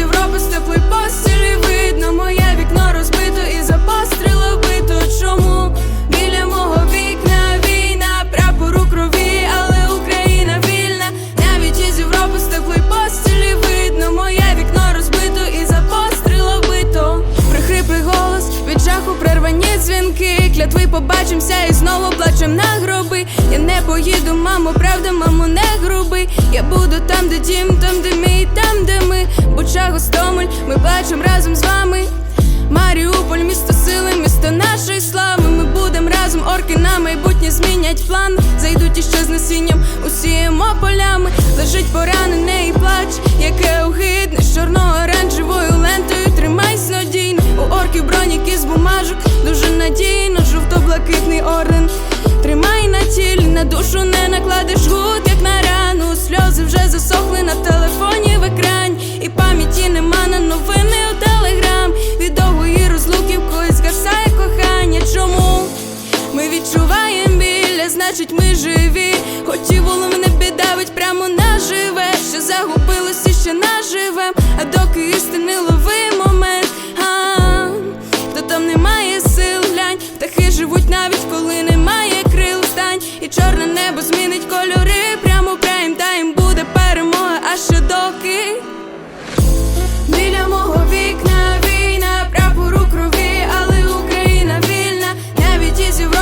Європи з теплої постілі видно, моє вікно розбито і за постріли вбито. Чому біля мого вікна війна, прапору крові, але Україна вільна, навіть із Європи з теплої постілі видно, моє вікно розбито і за постріли вбито. Прихриплий голос від жаху прервані дзвінки. Клятви побачимся і знову плачем на гроби. Я не поїду, мамо, правда, мамо, не груби. Я буду там, де дім ми. Гостомель, ми плачем разом з вами. Маріуполь, місто сили, місто нашої слави. Ми будем разом, орки на майбутнє змінять план. Зайдуть іще з насінням, усіємо полями. Лежить поранене і плач, яке огидне, з чорно-оранжевою лентою. Тримайсь надійно, у орків броніки з бумажок, дуже надійно, жовто-блакитний орден. Тримай на тілі, на душу не накладеш гуд, як на рану. Сльози вже засохли на телефоні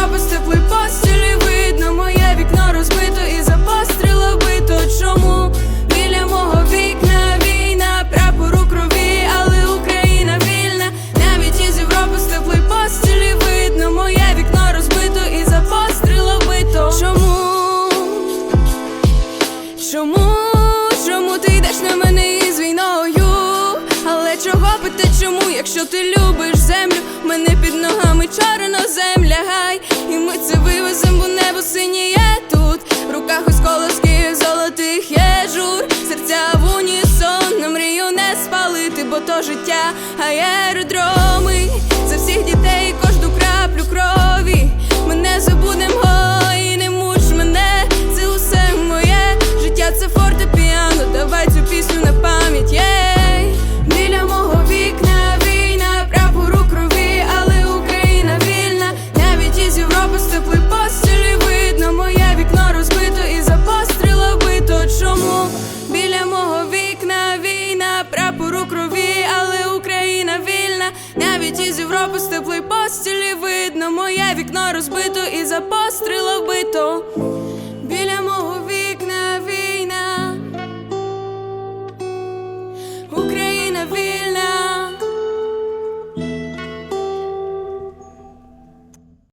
Навіть із Європи з теплої постілі видно. Моє вікно розбито і за постріла бито. Чому біля мого вікна війна, прапор у крові, але Україна вільна. Навіть із Європи з теплої постілі видно. Моє вікно розбито і за постріла бито. Чому? Чому, чому ти йдеш на мене із війною? Але чого пити чому, якщо ти любиш землю? Мене під ногами чорно земля гай, і ми це вивеземо, бо небо синіє тут. В руках осколоски золотих є жур, серця в унісон, на мрію не спалити, бо то життя, аеродроми за всіх дітей Навіть із Європи з теплої постілі видно. Моє вікно розбито і за постріла бито.